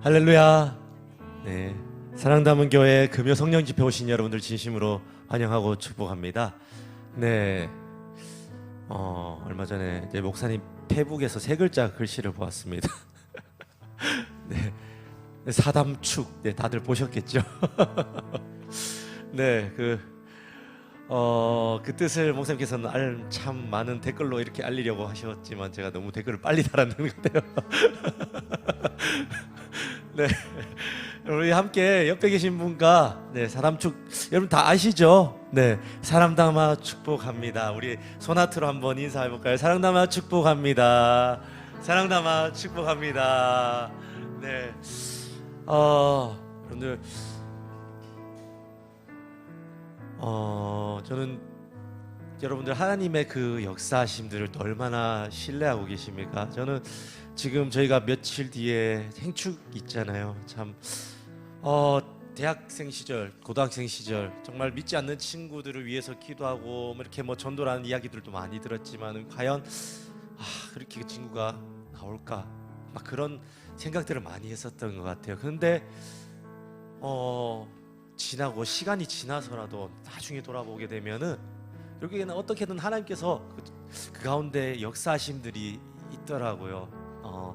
할렐루야. 네. 사랑 담은 교회 금요 성령 집회 오신 여러분들 진심으로 환영하고 축복합니다. 네. 어, 얼마 전에 목사님 페북에서 세 글자 글씨를 보았습니다. 네. 사담축. 네, 다들 보셨겠죠? 네, 그 어, 그 뜻을 목사님께서는 알, 참 많은 댓글로 이렇게 알리려고 하셨지만 제가 너무 댓글을 빨리 달았는 것 같아요. 네. 우리 함께 옆에 계신 분과 네, 사람 축 여러분 다 아시죠? 네. 사람 담아 축복합니다. 우리 소나트로 한번 인사해 볼까요? 사랑 담아 축복합니다. 사랑 담아 축복합니다. 네. 어, 여러분들 어, 저는 여러분들 하나님의 그 역사하심들을 또 얼마나 신뢰하고 계십니까? 저는 지금 저희가 며칠 뒤에 행축 있잖아요. 참 어, 대학생 시절, 고등학생 시절 정말 믿지 않는 친구들을 위해서 기도하고 뭐 이렇게 뭐 전도라는 이야기들도 많이 들었지만 과연 아, 그렇게 그 친구가 나올까? 막 그런 생각들을 많이 했었던 것 같아요. 그런데 어 지나고 시간이 지나서라도 나중에 돌아보게 되면은 여기에는 어떻게든 하나님께서 그, 그 가운데 역사하심들이 있더라고요. 어,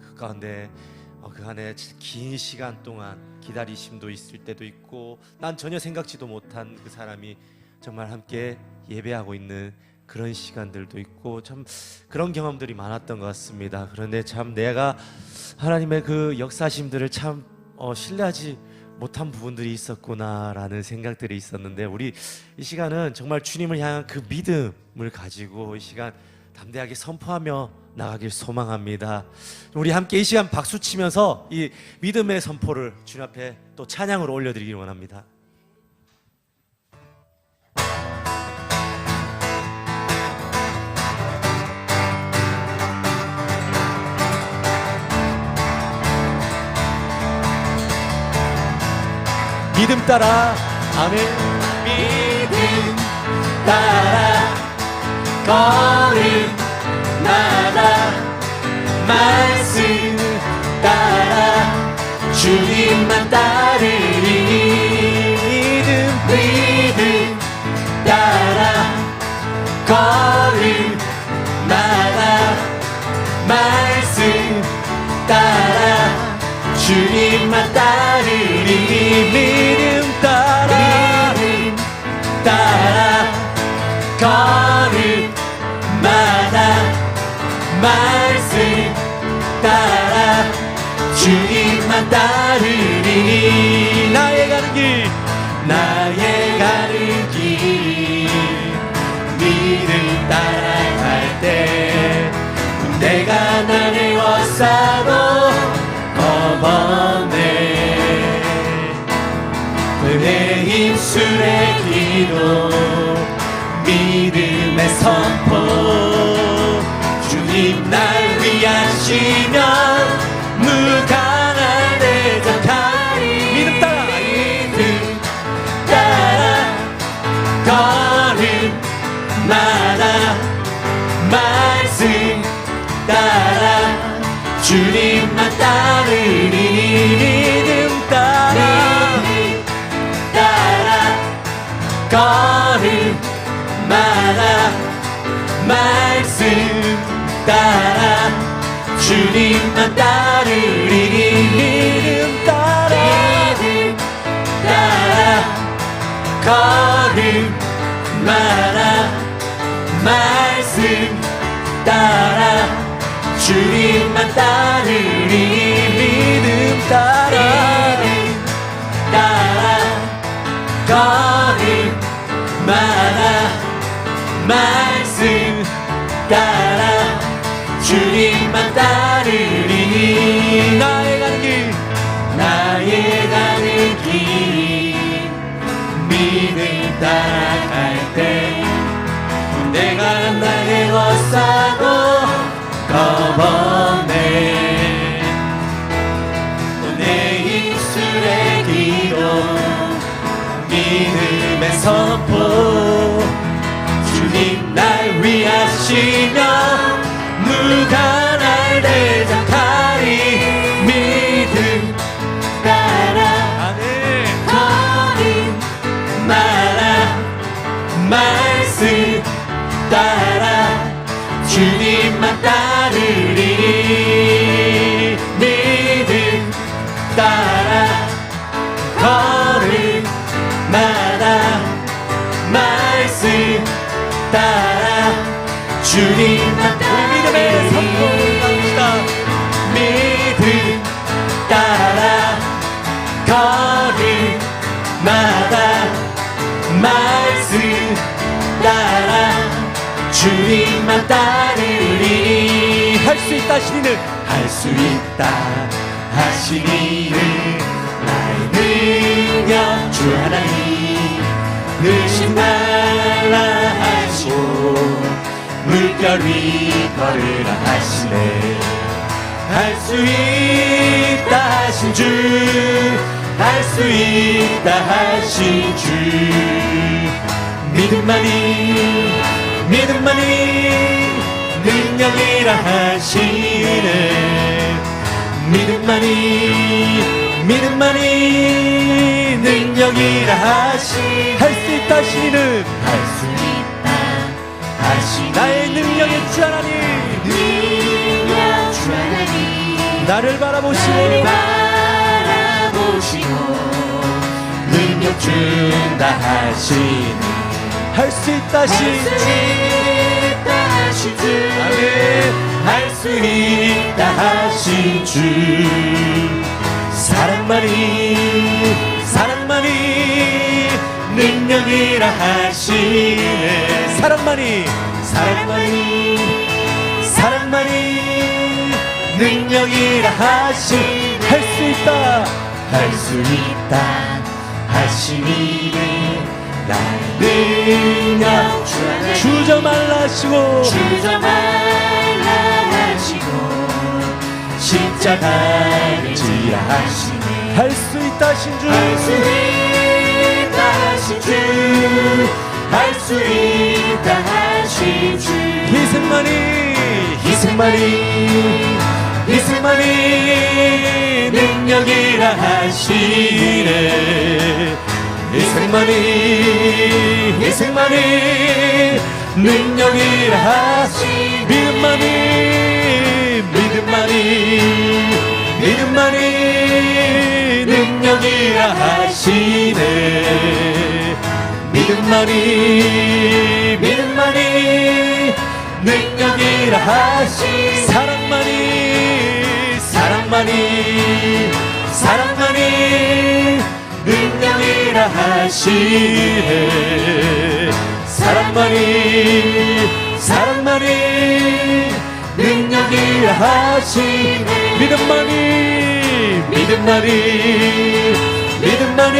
그 가운데 어, 그 안에 긴 시간 동안 기다리심도 있을 때도 있고 난 전혀 생각지도 못한 그 사람이 정말 함께 예배하고 있는 그런 시간들도 있고 참 그런 경험들이 많았던 것 같습니다. 그런데 참 내가 하나님의 그 역사심들을 참 어, 신뢰하지 못한 부분들이 있었구나라는 생각들이 있었는데 우리 이 시간은 정말 주님을 향한 그 믿음을 가지고 이 시간 담대하게 선포하며 나가길 소망합니다. 우리 함께 이 시간 박수 치면서 이 믿음의 선포를 주님 앞에 또 찬양으로 올려드리길 원합니다. 믿음 따라 아멘. 믿음 따라 걸음 나다 말씀 따라 주님만 따르 말씀 따라 주님만 따르리. 나의 가는 길. 나의 가는 길. 믿음 따라갈 때 내가 나를 워싸고 거번네. 은혜 입술의 기도 믿음의 선포 날 위하시면 무강한 대적하리. 믿음 따라. 믿음 따라. 걸음마다 말씀 따라. 주님만 따르리. 믿음 따라. 따라. 걸음마다 말씀 따라 주님만 따르리 믿음 따라 믿음 따라 걸음마다 말씀 따라 주님만 따르리 믿음 따라 따라갈 때 내가 나의 워싸고 거번네. 내 입술의 기도 믿음의 선포 주님 날 위하시며 누가 날 대 주님만 따라 믿음의 선포를 합시다. 믿음 따라 걸음마다 말씀 따라 주님만 따르리. 할 수 있다 신이는. 할 수 있다 하시니는 나의 능력 주 하나님 능신 말라 하시고 물결 위 걸으라 하시네 할 수 있다 하신 주 할 수 있다 하신 주. 믿음만이 믿음만이 능력이라 하시네. 믿음만이 믿음만이 능력이라 하시. 할 수 있다 신이는 할수 나의 능력의 주 하나님. 나를 바라보시고 나를 바라보시고 능력 준다 하시니. 할수 있다 신 할수 있다 하신 주. 아멘. 할수 있다 하신 주. 사랑만이 사랑만이 능력이라 하시네. 사랑만이 사랑만이 사랑만이 능력이라 하시네 할수 있다. 할 수 있다. 하시니 나의 능력. 주저 말라시고 주저 말라 하시고 십자가를 지라 하시니 할 수 있다 신주. 할수 있다 하신 주할 수 있다 하신 주 희생만이 희생만이 희생만이 능력이라 하시네. 희생만이 희생만이 능력이라 하시 믿음만이 믿음만이 믿음만이 능력이라 하시네. 믿음만이 능력이라. 하시 사랑만이 사랑만이 사랑만이 능력이라 하시네. 사랑만이 사랑만이 능력이라 하시네. 믿음만이 믿음만이 믿음만이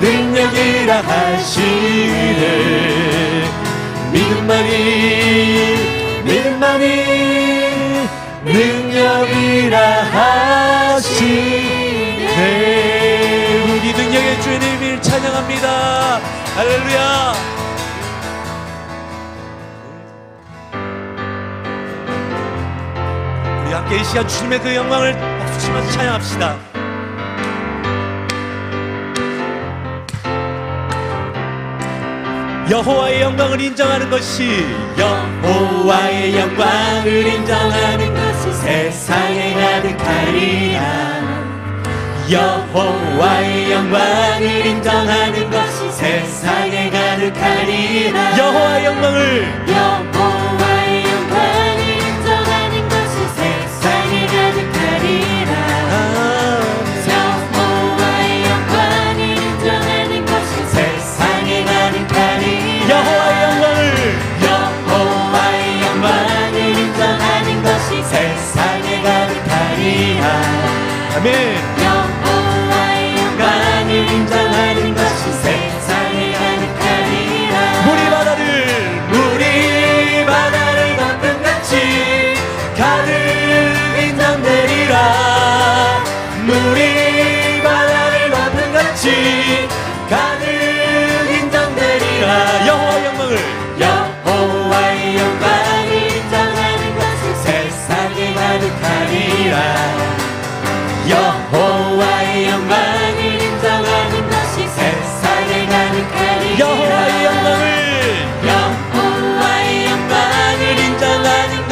능력이라 하시네. 믿음만이 믿음만이 능력이라 하시네. 우리 능력의 주님을 찬양합니다. 할렐루야. 우리 함께 이 시간 주님의 그 영광을 박수치면서 찬양합시다 여호와의 영광을 인정하는 것이 여호와의 영광을 인정하는 것이 세상에 가득하리라. 여호와의 영광을 인정하는 것이 세상에 가득하리라. 여호와의 영광을 여호 아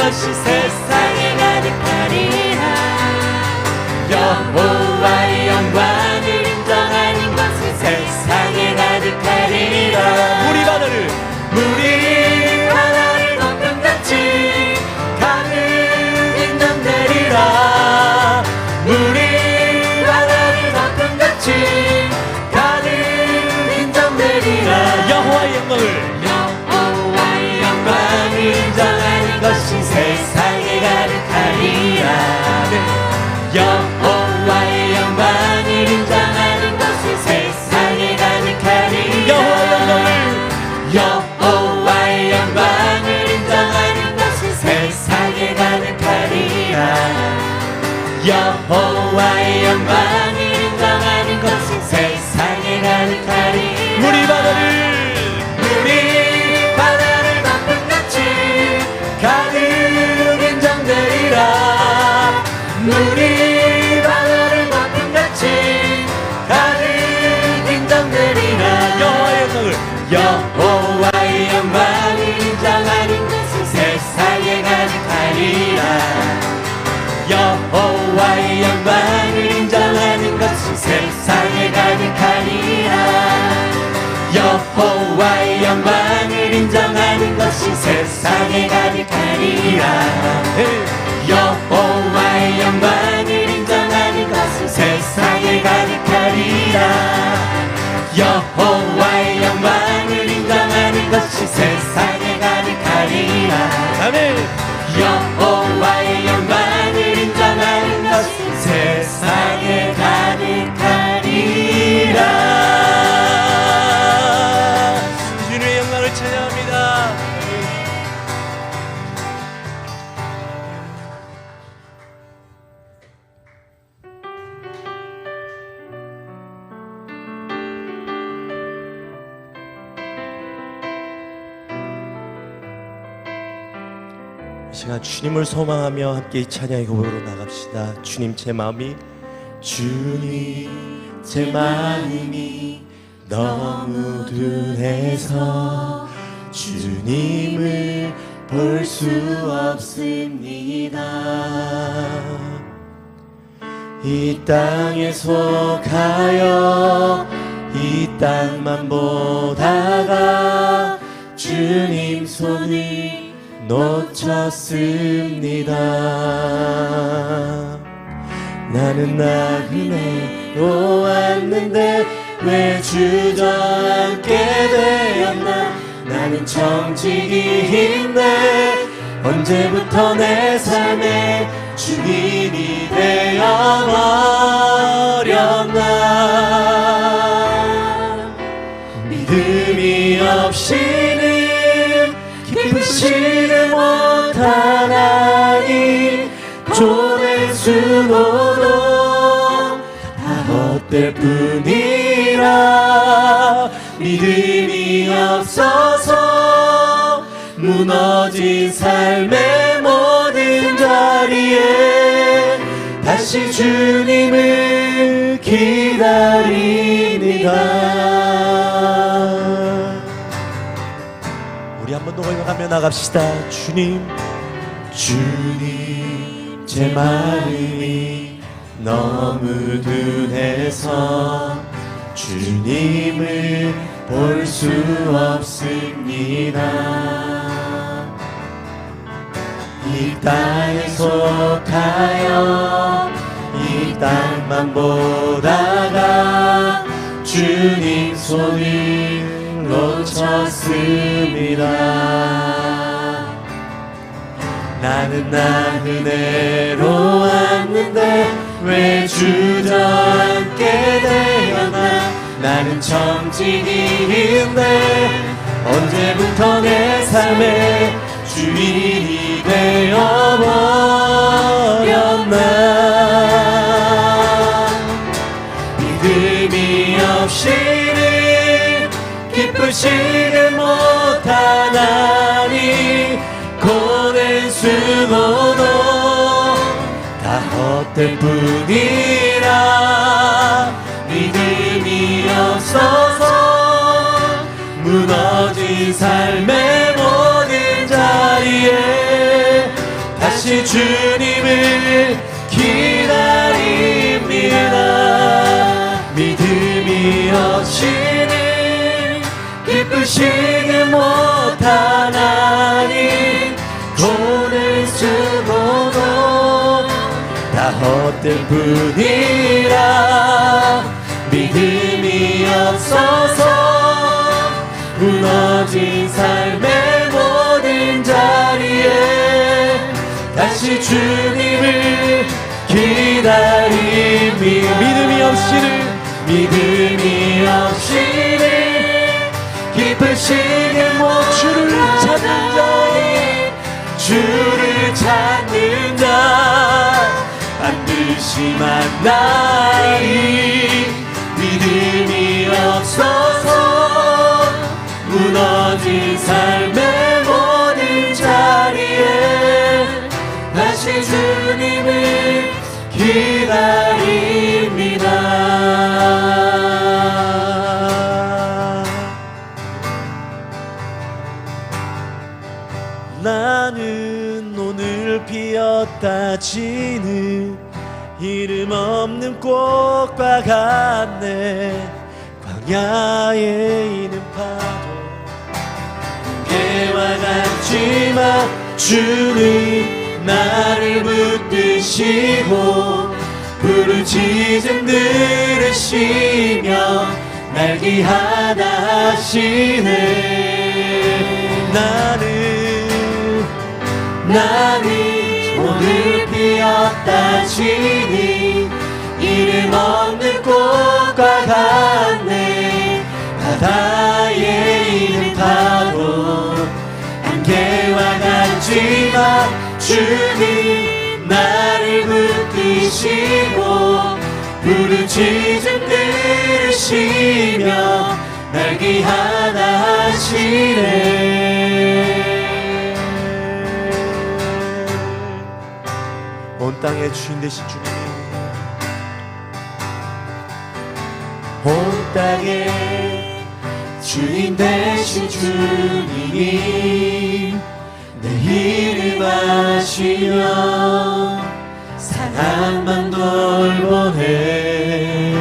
것이 세상에 가득하리라 여호와의 영광. 여호와의 영광을 인정하는 것이 세상에 가득하리 영광을 인정하는 것이 세상에 가득하리라. 여호와의 영광을 인정하는 것이 세상에 가득하리라. 여호와의 영광을 인정하는 것이 세상에 가득하리라. 아멘. 여호와의 영광을 인정하는 것이 세상에 가득하리라 주님을 소망하며 함께 이 찬양의 고백으로 나갑시다. 주님 제 마음이 주님 제 마음이 너무 둔해서 주님을 볼 수 없습니다. 이 땅에 속하여 이 땅만 보다가 주님 손을 놓쳤습니다. 나는 나그네로 왔는데 왜 주저앉게 되었나? 나는 정직이인데 언제부터 내 삶에 주인이 되어버렸나 기쁘지를 못하나니 조의 수고도 다 헛될 뿐이라. 믿음이 없어서 무너진 삶의 모든 자리에 다시 주님을 기다립니다 우리 한 번 더 고백하며 나갑시다. 주님 주님 제 마음이 너무 둔해서 주님을 볼 수 없습니다. 이 땅에 속하여 이 땅만 보다가 주님 손을 놓쳤습니다. 나는 나그네로 왔는데 왜 주저앉게 되었나? 나는 정직이인데 언제부터 내 삶의 주인이 되어버렸나 기쁘지를 못하나니 고된 수고도 다 헛된 뿐이라. 믿음이 없어서 무너진 삶의 모든 자리에 다시 주님을 기쁘시게 못한 하나님 돈을 쓰고도 다 헛된 뿐이라 믿음이 없어서 무너진 삶의 모든 자리에 다시 주님을 기다림이 믿음이 없이는 믿음 기쁘시게 못 주를 찾는 자니 주를 찾는 자 반드시 만나리 믿음이 없어서 무너진 삶의 모든 자리에 다시 주님을 기다립 나는 오늘 피었다 지는 이름 없는 꽃과 같네. 광야에 있는 파도. 개와 같지만 주는 나를 붙드시고 부르짖음 들으시며 날기하다 하시네. 나는 나는 오늘 피었다 지니 이름 없는 꽃과 같네. 바다에 있는 파도 안개와 같지만 주님 나를 붙드시고 부르짖음 들으시며 날기하다 하시네 온 땅의 주인 되신 주님. 온 땅의 주인 되신 주님이 내 이름 아시며 사랑만 돌보네.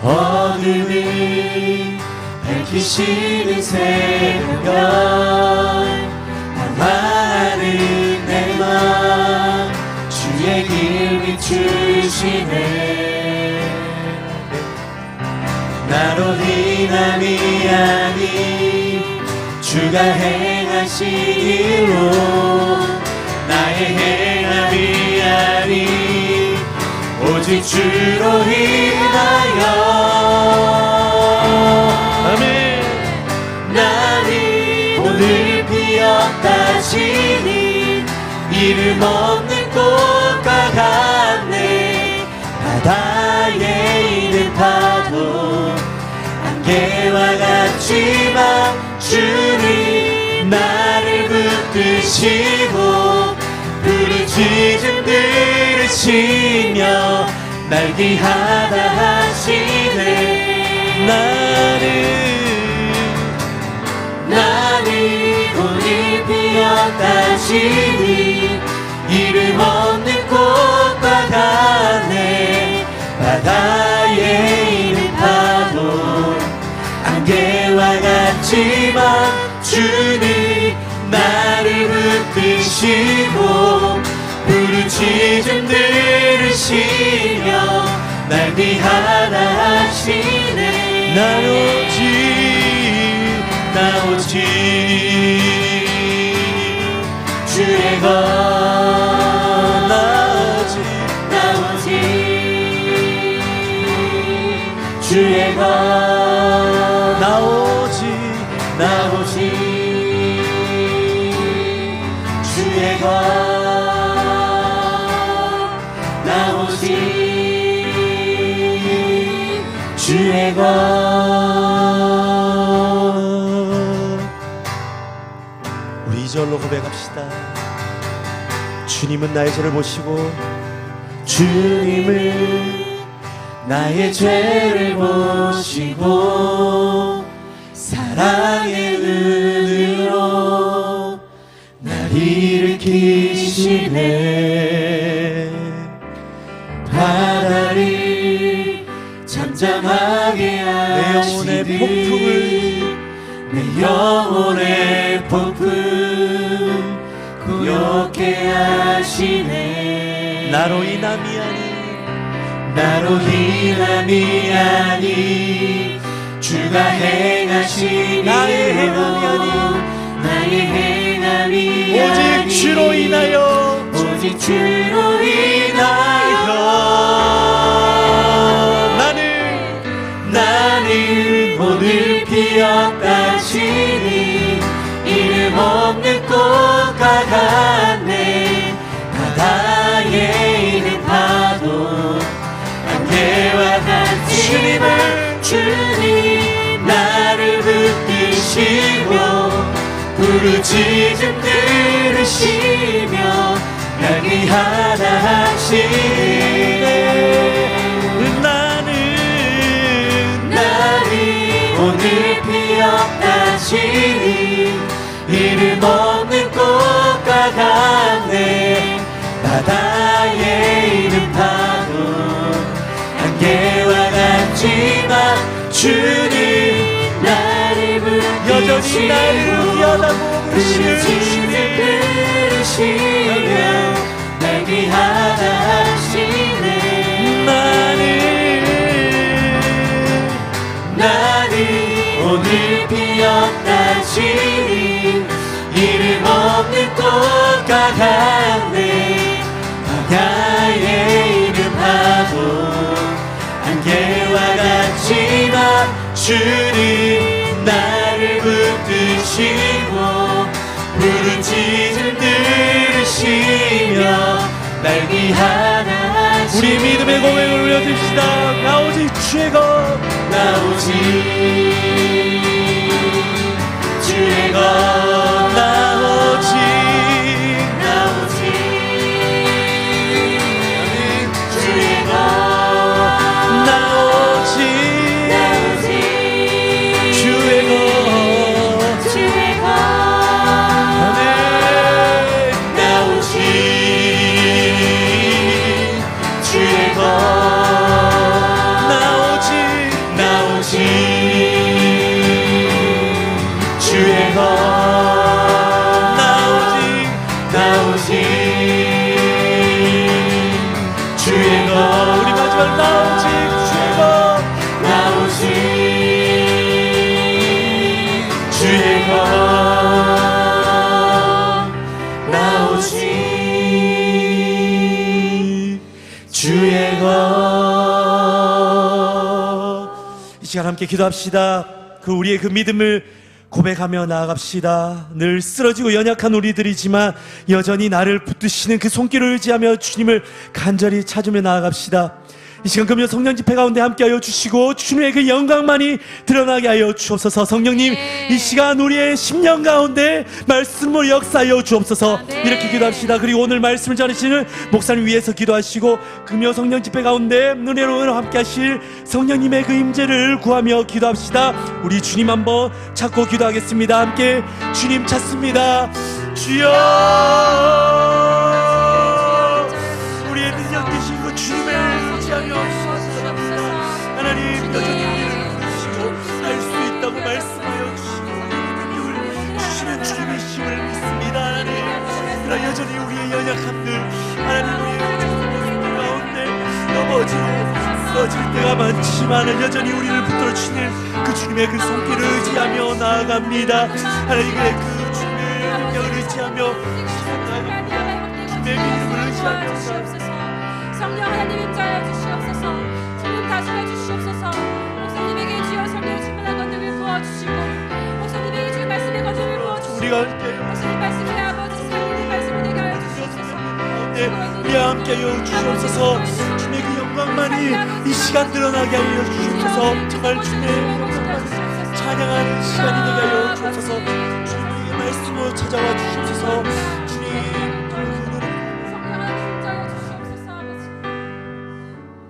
어둠을 밝히시는 새벽 주의 길 비추시네. 나로 인함이 아닌 주가 행하신 일로. 나의 행함이 아닌 오직 주로 인하여. 아멘. 나는 오늘 피었다 지니 이름 없는 꽃과 같네. 바다에 있는 파도 안개와 같지만 주는 나를 붙드시고 부르짖음 들으시며 날기하다 하시네. 나는 나는 오늘 피었다 지니 이름 없는 꽃과 같네. 바다에 있는 파도. 안개와 같지만 주는 나를 붙드시고 부르짖음 들으시며 날 위하다 하시네. 나 오직 나 오직 주의 것 주의 것 나 오직 나 오직 주의 것 나 오직 주의 것 우리 이절로 고백합시다. 주님은 나의 죄를 보시고 주님은 나의 죄를 보시고 사랑의 눈으로 날 일으키시네. 바다를 잠잠하게 하시듯 내 영혼의 폭풍을 영혼의 폭풍 구역해 하시네. 나로 인함이 나로 인함이 아니 주가 행하신 나의 행함이 아니. 나의 행함이 오직 주로 인하여. 오직 주로 인하여. 나는 나는 오늘 피었다시니 이름 없는 꽃과 같 주님 나를 붙드시고 부르짖음 들으시며 날 위하다 하시네. 나는 나를 오늘 피었다시니 이름 없는 꽃과 같네. 바다에 있는 파도 같지만 주님 나를 여전히 나를 부르시고 위하다고 부르시는 부르짖음 주님. 들으시며 날 위하다 하시네. 나는 나는 오늘 피었다시니 이름 없는 꽃과 같 주님 나를 붙드시고 부르짖음 들으시며 날 하시네 우리 믿음의 고백을 올려드립시다. 나 오직 주의 것 나오지 주의 것 함께 기도합시다. 그 우리의 그 믿음을 고백하며 나아갑시다. 늘 쓰러지고 연약한 우리들이지만 여전히 나를 붙드시는 그 손길을 의지하며 주님을 간절히 찾으며 나아갑시다. 이 시간 금요. 성령 집회 가운데 함께하여 주시고 주님의 그 영광만이 드러나게 하여 주옵소서. 성령님 이 시간 우리의 심령 가운데 말씀을 역사하여 주옵소서. 이렇게 기도합시다. 그리고 오늘 말씀을 전하시는 목사님 위해서 기도하시고 금요 성령 집회 가운데 은혜로 함께 하실 성령님의 그 임재를 구하며 기도합시다. 우리 주님 한번 찾고 기도하겠습니다. 함께 주님 찾습니다. 주여 연약함들 하나님 우리의 모습 가운데 넘어지고 쓰러질 때가 많지만 여전히 우리를 붙들어 주시는 그 주님의 그 손길을 의지하며 나아갑니다 하나님의 그 주님의 능력을 의지하며 나아갑니다 주님의 믿음을 주시옵소서. 성령 하나님 임자여 주시옵소서. 주님 다스려 주시옵소서. 목사님에게 주여 성령 충만한 것들을 부어 주시고 목사님에게 주의 말씀의 것들을 부어 주시고 우리가 함께 목사님 말씀의 네, 우리 함께 하여 주시옵소서. 주님의 그 영광만이 이 시간 드러나게 하여 주시옵소서. 정말 주님의 영광만이 찬양하는 시간이 되게 하여 주옵소서. 주님의 말씀으로 찾아와 주시옵소서